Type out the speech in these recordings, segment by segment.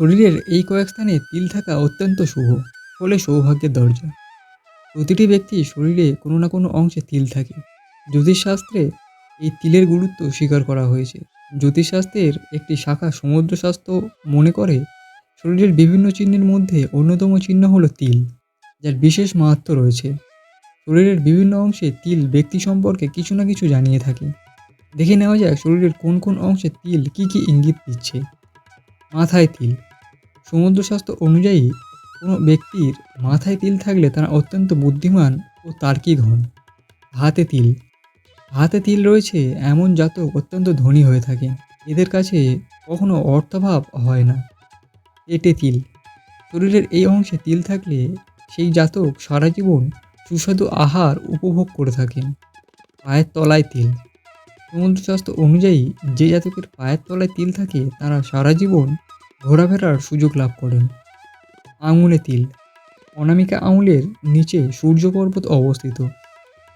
শরীরের এই কয়েক স্থানে তিল থাকা অত্যন্ত শুভ, ফলে সৌভাগ্যের দরজা। প্রতিটি ব্যক্তি শরীরে কোনো না কোনো অংশে তিল থাকে। জ্যোতিষশাস্ত্রে এই তিলের গুরুত্ব স্বীকার করা হয়েছে। জ্যোতিষশাস্ত্রের একটি শাখা সমুদ্র স্বাস্থ্য মনে করে, শরীরের বিভিন্ন চিহ্নের মধ্যে অন্যতম চিহ্ন হলো তিল, যার বিশেষ মাহাত্ম রয়েছে। শরীরের বিভিন্ন অংশে তিল ব্যক্তি সম্পর্কে কিছু না কিছু জানিয়ে থাকে। দেখে নেওয়া যায় শরীরের কোন কোন অংশে তিল কী কী ইঙ্গিত দিচ্ছে। মাথায় তিল। সমুদ্র স্বাস্থ্য অনুযায়ী, কোনো ব্যক্তির মাথায় তিল থাকলে তারা অত্যন্ত বুদ্ধিমান ও তার্কিক হন। হাতে তিল। হাতে তিল রয়েছে এমন জাতক অত্যন্ত ধনী হয়ে থাকে। এদের কাছে কখনো অর্থভাব হয় না। পেটে তিল। শরীরের এই অংশে তিল থাকলে সেই জাতক সারা জীবন সুস্বাদু আহার উপভোগ করে থাকেন। পায়ের তলায় তিল। সমুদ্র স্বাস্থ্য অনুযায়ী, যে জাতকের পায়ের তলায় তিল থাকে, তারা সারা জীবন ঘোরাফেরার সুযোগ লাভ করেন। আঙুলে তিল। অনামিকা আঙুলের নিচে সূর্য পর্বত অবস্থিত।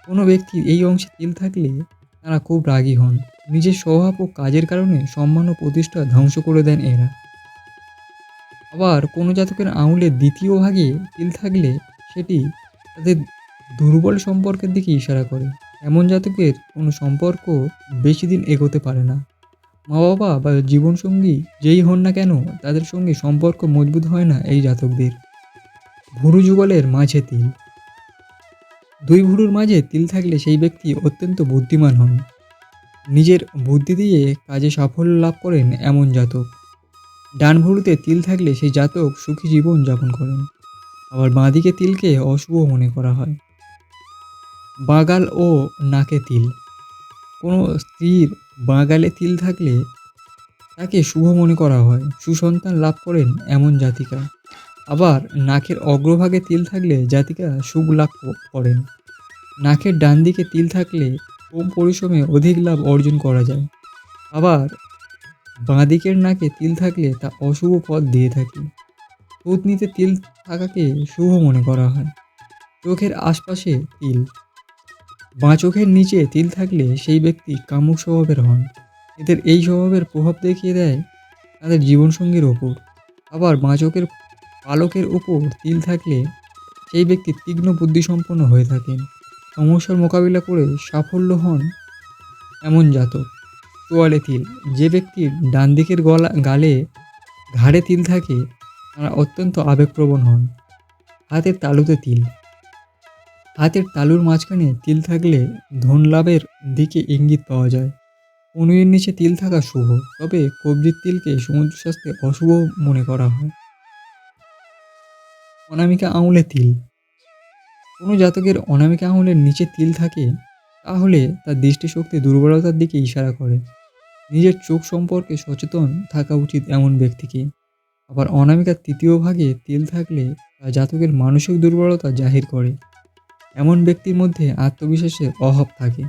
কোনো ব্যক্তির এই অংশে তিল থাকলে তারা খুব রাগী হন। নিজের স্বভাব ও কাজের কারণে সম্মান ও প্রতিষ্ঠা ধ্বংস করে দেন এরা। আবার কোনো জাতকের আঙুলের দ্বিতীয় ভাগে তিল থাকলে সেটি তাদের দুর্বল সম্পর্কের দিকে ইশারা করে। এমন জাতকের কোনো সম্পর্ক বেশি দিন এগোতে পারে না। মা বাবা বা জীবনসঙ্গী যেই হন না কেন, তাদের সঙ্গে সম্পর্ক মজবুত হয় না এই জাতকদের। ভুরু যুগলের মাঝে তিল। দুই ভুরুর মাঝে তিল থাকলে সেই ব্যক্তি অত্যন্ত বুদ্ধিমান হন। নিজের বুদ্ধি দিয়ে কাজে সাফল্য লাভ করেন এমন জাতক। ডান ভুরুতে তিল থাকলে সেই জাতক সুখী জীবন যাপন করেন। আবার বাঁদিকে তিলকে অশুভ মনে করা হয়। বাগাল ও নাকে তিল। কোনো স্ত্রীর বাগালে তিল থাকলে তাকে শুভ মনে করা হয়। সুসন্তান লাভ করেন এমন জাতিকা। আবার নাকের অগ্রভাগে তিল থাকলে জাতিকা সুখ লাভ করেন। নাকের ডান দিকে তিল থাকলে কম পরিশ্রমে অধিক লাভ অর্জন করা যায়। আবার বাঁ দিকের নাকে তিল থাকলে তা অশুভ পথ দিয়ে থাকে। থুতনিতে তিল থাকাকে শুভ মনে করা হয়। চোখের আশপাশে তিল। বাঁ চোখের নিচে তিল থাকলে সেই ব্যক্তি কামুক স্বভাবের হন। এদের এই স্বভাবের প্রভাব দেখিয়ে দেয় তাদের জীবনসঙ্গীর ওপর। আবার বাঁ চোখের পালকের ওপর তিল থাকলে সেই ব্যক্তি তীক্ষ্ণ বুদ্ধিসম্পন্ন হয়ে থাকেন। সমস্যার মোকাবিলা করে সাফল্য হন এমন জাতক। তোয়ালে তিল, যে ব্যক্তির ডান দিকের গলা, গালে ঘাড়ে তিল থাকে, তারা অত্যন্ত আবেগপ্রবণ হন। হাতের তালুতে তিল। হাতের তালুর মাঝখানে তিল থাকলে ধন লাভের দিকে ইঙ্গিত পাওয়া যায়। অনুয়ের নিচে তিল থাকা শুভ, তবে কবজির তিলকে সমুদ্র শাস্ত্রে অশুভ মনে করা হয়। অনামিকা আঙুলে তিল। কোনো জাতকের অনামিকা আঙুলের নিচে তিল থাকে, তাহলে তার দৃষ্টিশক্তি দুর্বলতার দিকে ইশারা করে। নিজের চোখ সম্পর্কে সচেতন থাকা উচিত এমন ব্যক্তিকে। আবার অনামিকার তৃতীয় ভাগে তিল থাকলে তা জাতকের মানসিক দুর্বলতা জাহির করে। এমন ব্যক্তির মধ্যে আত্মবিশ্বাসের অভাব থাকে।